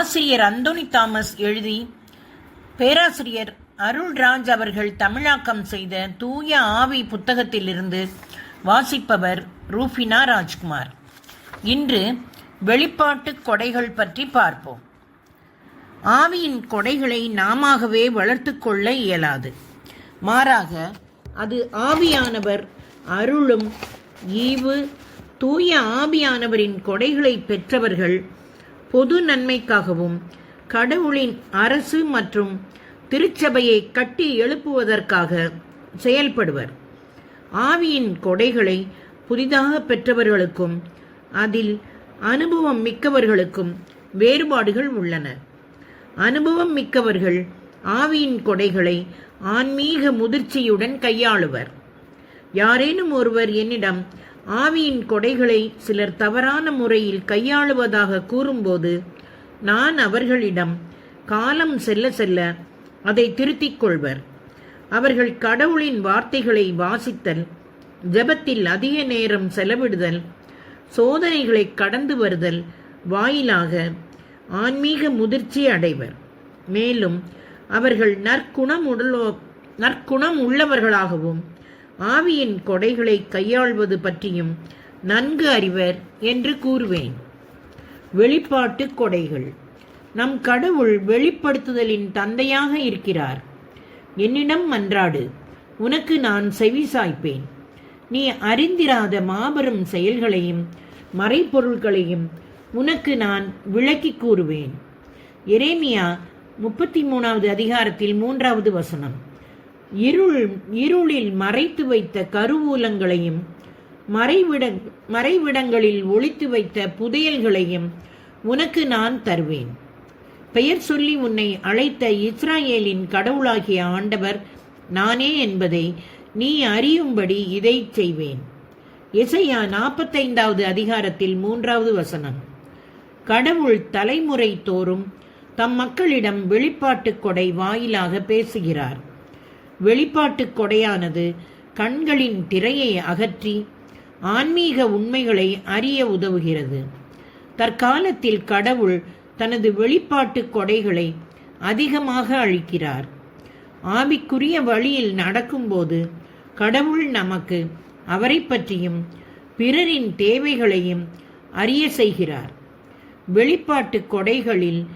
ஆசிரியர் Anthony Thomas எழுதி பேராசிரியர் அருள்ராஜ் அவர்கள் தமிழாக்கம் செய்த தூய ஆவி புத்தகத்திலிருந்து வாசிப்பவர் ரூஃபினா ராஜ்குமார். இன்று வெளிப்பாட்டு கொடைகள் பற்றி பார்ப்போம். ஆவியின் கொடைகளை நாமாகவே வளர்த்து கொள்ள இயலாது. மாறாக அது ஆவியானவர் அருளும் ஈவு தூய ஆவியானவரின் கொடைகளை பெற்றவர்கள் பொது நன்மைக்காகவும் கடவுளின் அரசு மற்றும் திருச்சபையை கட்டி எழுப்புவதற்காக செயல்படுவர். ஆவியின் கொடைகளை புதிதாக பெற்றவர்களுக்கும் அதில் அனுபவம் மிக்கவர்களுக்கும் வேறுபாடுகள் உள்ளன. அனுபவம் மிக்கவர்கள் ஆவியின் கொடைகளை ஆன்மீக முதிர்ச்சியுடன் கையாளுவர். யாரேனும் ஒருவர் என்னிடம் ஆவியின் கொடைகளை சிலர் தவறான முறையில் கையாளுவதாக கூறும்போது நான் அவர்களிடம் காலம் செல்ல செல்ல அதை திருத்திக் கொள்வர். அவர்கள் கடவுளின் வார்த்தைகளை வாசித்தல் ஜெபத்தில் அதிக நேரம் செலவிடுதல் சோதனைகளை கடந்து வருதல் வாயிலாக ஆன்மீக முதிர்ச்சி அடைவர். மேலும் அவர்கள் நற்குணம் உடலோ நற்குணம் உள்ளவர்களாகவும் ஆவியின் கொடைகளை கையாள்வது பற்றியும் நன்கு அறிவர் என்று கூறுவேன். வெளிப்பாட்டு கொடைகள். நம் கடவுள் வெளிப்படுத்துதலின் தந்தையாக இருக்கிறார். என்னிடம் மன்றாடு உனக்கு நான் செவி சாய்ப்பேன். நீ அறிந்திராத மாபெரும் செயல்களையும் மறைப்பொருள்களையும் உனக்கு நான் விளக்கி கூறுவேன். எரேமியா முப்பத்தி மூணாவது அதிகாரத்தில் மூன்றாவது வசனம். இருள் இருளில் மறைத்து வைத்த கருவூலங்களையும் மறைவிட மறைவிடங்களில் ஒழித்து வைத்த புதையல்களையும் உனக்கு நான் தருவேன். பெயர் சொல்லி உன்னை அழைத்த இஸ்ராயேலின் கடவுளாகிய ஆண்டவர் நானே என்பதை நீ அறியும்படி இதை செய்வேன். இசையா நாற்பத்தைந்தாவது அதிகாரத்தில் மூன்றாவது வசனம். கடவுள் தலைமுறை தோறும் தம் மக்களிடம் வெளிப்பாட்டு கொடை வாயிலாக பேசுகிறார். வெளிப்பாட்டுக் கொடையானது கண்களின் திரையை அகற்றி ஆன்மீக உண்மைகளை அறிய உதவுகிறது. தற்காலத்தில் கடவுள் தனது வெளிப்பாட்டு கொடைகளை அதிகமாக அளிக்கிறார் ஆவிக்குரிய வழியில் நடக்கும்போது கடவுள் நமக்கு அவரை பற்றியும் பிறரின் தேவைகளையும் அறிய செய்கிறார். வெளிப்பாட்டு கொடைகளில்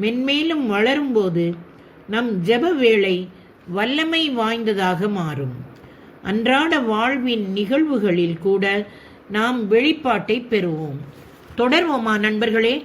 மென்மேலும் வளரும்போது நம் ஜெப வேளை வல்லமை வாய்ந்ததாக மாறும். அன்றாட வாழ்வின் நிகழ்வுகளில் கூட நாம் வெளிப்பாட்டை பெறுவோம். தொடர்வோமா நண்பர்களே?